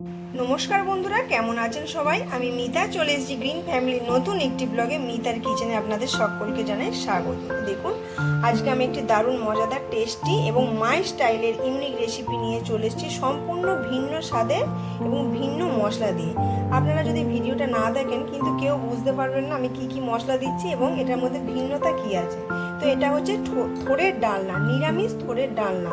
thank you নমস্কার বন্ধুরা, কেমন আছেন সবাই? আমি মিতা, চলে এসেছি গ্রিন ফ্যামিলির নতুন একটি ব্লগে। মিতার কিচেনে আপনাদের সকলকে জানাই স্বাগত। দেখুন, আজকে আমি একটি দারুণ মজাদার, টেস্টি এবং মাই স্টাইলের ইউনিক রেসিপি নিয়ে চলে এসেছি সম্পূর্ণ ভিন্ন স্বাদের এবং ভিন্ন মশলা দিয়ে। আপনারা যদি ভিডিওটা না দেখেন, কিন্তু কেউ বুঝতে পারবেন না আমি কি কি মশলা দিচ্ছি এবং এটার মধ্যে ভিন্নতা কি আছে। তো এটা হচ্ছে থোড়ের ডালনা, নিরামিষ থোড়ের ডালনা।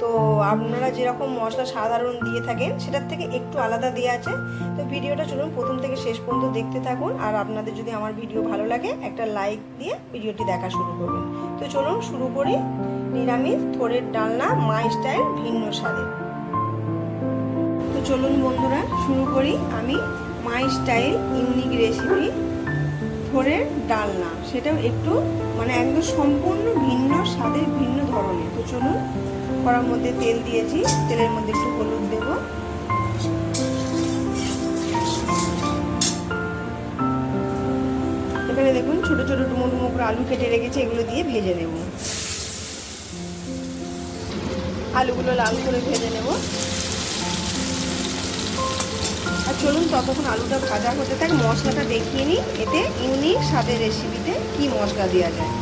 তো আপনারা যেরকম মশলা সাধারণ দিয়ে থাকেন, সেটার থেকে একটু আলাদা দেওয়া আছে। তো ভিডিওটা চলুন প্রথম থেকে শেষ পর্যন্ত দেখতে থাকুন। আর আপনাদের যদি আমার ভিডিও ভালো লাগে, একটা লাইক দিয়ে ভিডিওটি দেখা শুরু করবেন তো চলুন শুরু করি। নিরামিষ থোড়ের ডালনা মাই স্টাইল, ভিন্ন স্বাদের তো চলুন বন্ধুরা, শুরু করি আমি মাই স্টাইল ইউনিক রেসিপি থোড়ের ডালনা। সেটাও একটু মানে একদম সম্পূর্ণ ভিন্ন স্বাদের ভিন্ন ধরনের। তো চলুন, কড়ার মধ্যে তেল দিয়েছি। তেলের মধ্যে একটু হলুদ দেবো। দেখুন, ছোটো ছোটো ডুমো ডুমো করে আলু কেটে রেখেছি, এগুলো দিয়ে ভেজে নেব। আলুগুলো লাল করে ভেজে নেব। আর চলুন ততক্ষণ আলুটা ভাজা হতে থাক, মশলাটা দেখিয়ে নিই, এতে ইউনিক স্বাদের রেসিপিতে কি মশলা দেওয়া যায়।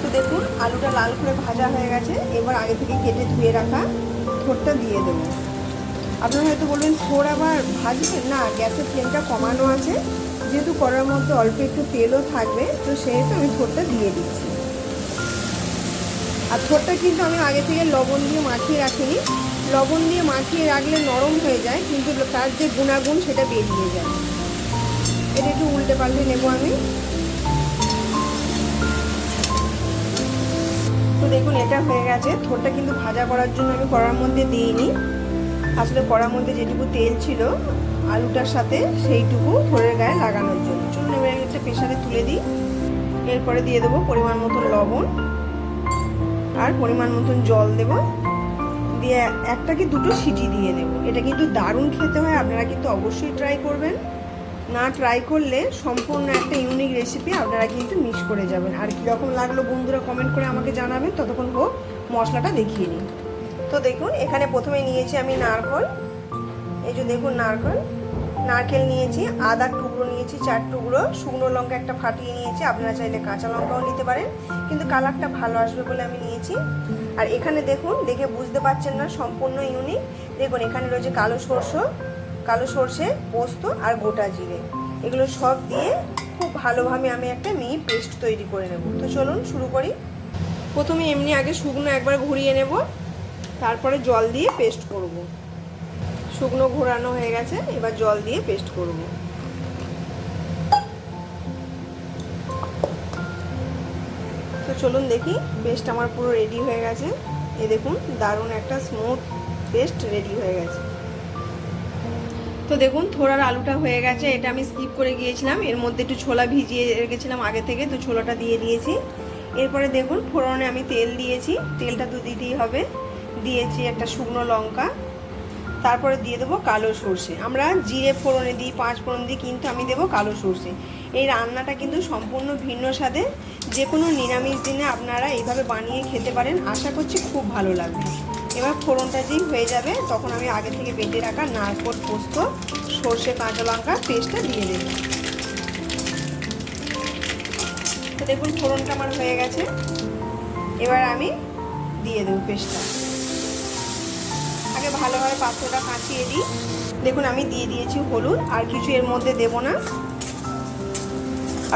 তো দেখুন, আলুটা লাল করে ভাজা হয়ে গেছে, এবার আগে থেকে কেটে ধুয়ে রাখা থোরটা দিয়ে দেবো। আপনারা হয়তো বলবেন থোর আবার ভাজবেন? না, গ্যাসের ফ্লেমটা কমানো আছে। যেহেতু করার মধ্যে অল্প একটু তেলও থাকবে, তো সেহেতু আমি থোরটা দিয়ে দিচ্ছি। আর থোরটা কিন্তু আমি আগে থেকে লবণ দিয়ে মাখিয়ে রাখিনি। লবণ দিয়ে মাখিয়ে রাখলে নরম হয়ে যায়, কিন্তু তার যে গুণাগুণ সেটা বেরিয়ে যায়। এটা একটু উল্টে পাল্টে নেব আমি। তো দেখুন, এটা হয়ে গেছে। থোরটা কিন্তু ভাজা করার জন্য আমি কড়ার মধ্যে দিইনি। আসলে কড়ার মধ্যে যেটুকু তেল ছিল আলুটার সাথে সেইটুকু থোরের গায়ে লাগানোর জন্য। চলুন এবার একটা প্রেশারে তুলে দিই। এরপরে দিয়ে দেবো পরিমাণ মতন লবণ আর পরিমাণ মতন জল দেব। দিয়ে একটা কি দুটো সিটি দিয়ে নেব এটা কিন্তু দারুণ খেতে হয়, আপনারা কিন্তু অবশ্যই ট্রাই করবেন। না ট্রাই করলে সম্পূর্ণ একটা ইউনিক রেসিপি আপনারা কিন্তু মিস করে যাবেন। আর কীরকম লাগল বন্ধুরা কমেন্ট করে আমাকে জানাবেন, ততক্ষণ হোক মশলাটা দেখিয়ে নিই। তো দেখুন, এখানে প্রথমে নিয়েছি আমি নারকল। এই যে দেখুন নারকল। নারকেল নিয়েছি আদার টুকরো নিয়েছি, চার টুকরো, শুকনো লঙ্কা একটা ফাটিয়ে নিয়েছি, আপনারা চাইলে কাঁচা লঙ্কাও নিতে পারেন, কিন্তু কালারটা ভালো আসবে বলে আমি নিয়েছি। আর এখানে দেখুন, দেখে বুঝতে পারছেন না, সম্পূর্ণ ইউনিক দেখুন, এখানে রয়েছে কালো সরষে, কালো সর্ষে, পোস্ত আর গোটা জিরে। এগুলো সব দিয়ে খুব ভালোভাবে আমি একটা মিহি পেস্ট তৈরি করে নেব। তো চলুন শুরু করি। প্রথমে এমনি আগে শুকনো একবার ঘুরিয়ে নেব, তারপরে জল দিয়ে পেস্ট করব। শুকনো ঘোরানো হয়ে গেছে, এবার জল দিয়ে পেস্ট করব। তো চলুন দেখি পেস্ট আমার পুরো রেডি হয়ে গেছে। এ দেখুন, দারুণ একটা স্মুথ পেস্ট রেডি হয়ে গেছে। তো দেখুন, থোড়ার আলুটা হয়ে গেছে, এটা আমি স্কিপ করে গিয়েছিলাম। এর মধ্যে একটু ছোলা ভিজিয়ে রেখেছিলাম আগে থেকে, তো ছোলাটা দিয়ে দিয়েছি। এরপরে দেখুন, ফোড়নে আমি তেল দিয়েছি, তেলটা তো দিতেই হবে। দিয়েছি একটা শুকনো লঙ্কা। তারপরে দিয়ে দেবো কালো সর্ষে। আমরা জিরে ফোড়নে দিই, পাঁচ ফোড়ন দিই কিন্তু আমি দেবো কালো সর্ষে। এই রান্নাটা কিন্তু সম্পূর্ণ ভিন্ন স্বাদে যে কোনো নিরামিষ দিনে আপনারা এইভাবে বানিয়ে খেতে পারেন। আশা করছি খুব ভালো লাগবে। এবার ফোড়নটা যেই হয়ে যাবে, তখন আমি আগে থেকে বেটে রাখা নারকোল, পোস্ত, সর্ষে, কাঁচা লঙ্কা পেস্টটা দিয়ে দেব। দেখুন, ফোড়নটা আমার হয়ে গেছে। এবার আমি দিয়ে দেবো পেস্টটা। আগে ভালোভাবে পাত্রটা কাঁচিয়ে দিই। দেখুন, আমি দিয়ে দিয়েছি হলুদ, আর কিছু এর মধ্যে দেব না।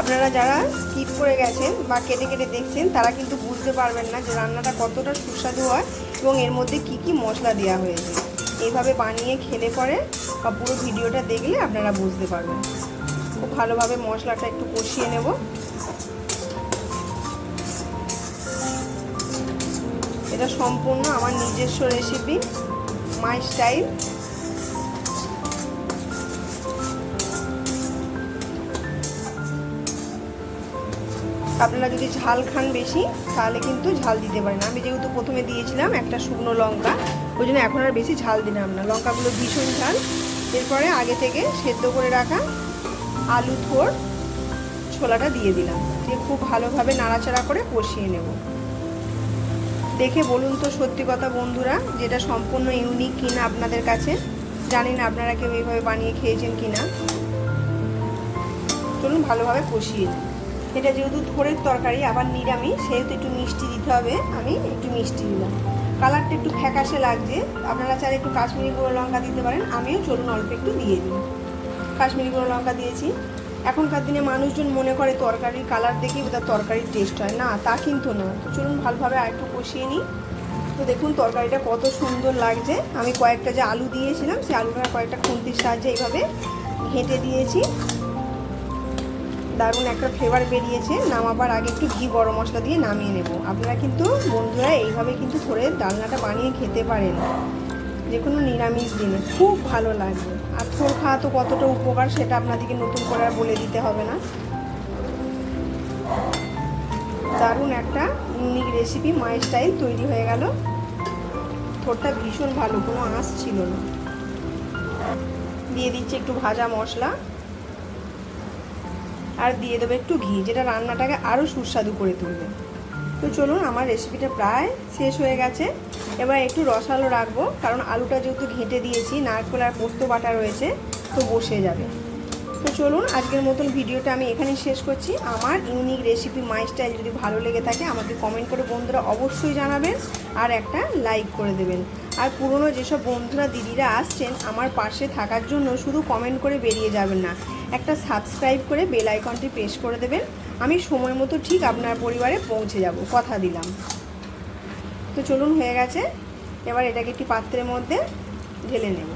আপনারা যারা স্কিপ করে গেছেন বা কেটে কেটে দেখছেন, তারা কিন্তু বুঝতে পারবেন না যে রান্নাটা কতটা সুস্বাদু হয় এবং এর মধ্যে কি কি মশলা দেওয়া হয়েছে। এইভাবে বানিয়ে খেলে পরে বা পুরো ভিডিওটা দেখলে আপনারা বুঝতে পারবেন। খুব ভালোভাবে মশলাটা একটু কষিয়ে নেব। এটা সম্পূর্ণ আমার নিজস্ব রেসিপি মাই স্টাইল আপনারা যদি ঝাল খান বেশি, তাহলে কিন্তু ঝাল দিতে পারেন। আমি যেহেতু প্রথমে দিয়েছিলাম একটা শুকনো লঙ্কা, ওই জন্য এখন আর বেশি ঝাল দিলাম না। লঙ্কাগুলো ভীষণ ঝাল। এরপরে আগে থেকে সেদ্ধ করে রাখা আলু থোর ছোলাটা দিয়ে দিলাম। দিয়ে খুব ভালোভাবে নাড়াচাড়া করে কষিয়ে নেব। দেখে বলুন তো সত্যি কথা বন্ধুরা, যেটা সম্পূর্ণ ইউনিক কিনা আপনাদের কাছে। জানি না আপনারা কেউ এইভাবে বানিয়ে খেয়েছেন কি না চলুন ভালোভাবে কষিয়ে এটা যেহেতু থোড়ের তরকারি, আবার নিরামিষ, সেহেতু একটু মিষ্টি দিতে হবে। আমি একটু মিষ্টি দিলাম। কালারটা একটু ফ্যাকাশে লাগছে। আপনারা চাইলে একটু কাশ্মীরি গুঁড়ো লঙ্কা দিতে পারেন। আমিও চলুন অল্প একটু দিয়ে দিই। কাশ্মীরি গুঁড়ো লঙ্কা দিয়েছি। এখনকার দিনে মানুষজন মনে করে তরকারির কালার দেখেই বোধহয় তরকারির টেস্ট হয়। না, তা কিন্তু না। তো চলুন ভালোভাবে আর একটু কষিয়ে নিই। তো দেখুন তরকারিটা কত সুন্দর লাগছে। আমি কয়েকটা যে আলু দিয়েছিলাম, সেই আলুটা কয়েকটা খুন্তির সাহায্যে এইভাবে ঘেঁটে দিয়েছি। দারুণ একটা ফ্লেভার বেরিয়েছে। নামাবার আগে একটু ঘি, গরম মশলা দিয়ে নামিয়ে নেব। আপনারা কিন্তু বন্ধুরা এইভাবে কিন্তু ধরে ডালনাটা বানিয়ে খেতে পারেন। যে কোনো নিরামিষ দিনে খুব ভালো লাগবে আর থোর খাওয়া তো কতটা উপকার সেটা আপনাদেরকে নতুন করে আর বলে দিতে হবে না। দারুণ একটা ইউনিক রেসিপি মায়ের স্টাইল তৈরি হয়ে গেল। থোরটা ভীষণ ভালো, কোনো আঁশ ছিল না। দিয়ে দিচ্ছি একটু ভাজা মশলা। আর দিয়ে দেবো একটু ঘি, যেটা রান্নাটাকে আরও সুস্বাদু করে তুলবে। তো চলুন, আমার রেসিপিটা প্রায় শেষ হয়ে গেছে। এবার একটু রসালো রাখব, কারণ আলুটা যেহেতু ঘেঁটে দিয়েছি, নারকেল আর পোস্ত বাটা রয়েছে, তো বসে যাবে। তো চলুন, আজকের মতন ভিডিওটা আমি এখানেই শেষ করছি। আমার ইউনিক রেসিপি মাই স্টাইল যদি ভালো লেগে থাকে, আমাকে কমেন্ট করে বন্ধুরা অবশ্যই জানাবেন আর একটা লাইক করে দেবেন। আর পুরনো যেসব বন্ধুরা, দিদিরা আসছেন, আমার পাশে থাকার জন্য শুধু কমেন্ট করে বেরিয়ে যাবেন না। একটা সাবস্ক্রাইব করে বেল আইকনটি প্রেস করে দেবেন। আমি সময় মতো ঠিক আপনার পরিবারে পৌঁছে যাব। কথা দিলাম। তো চলুন হয়ে গেছে। এবার এটাকে একটি পাত্রের মধ্যে ঢেলে নেব।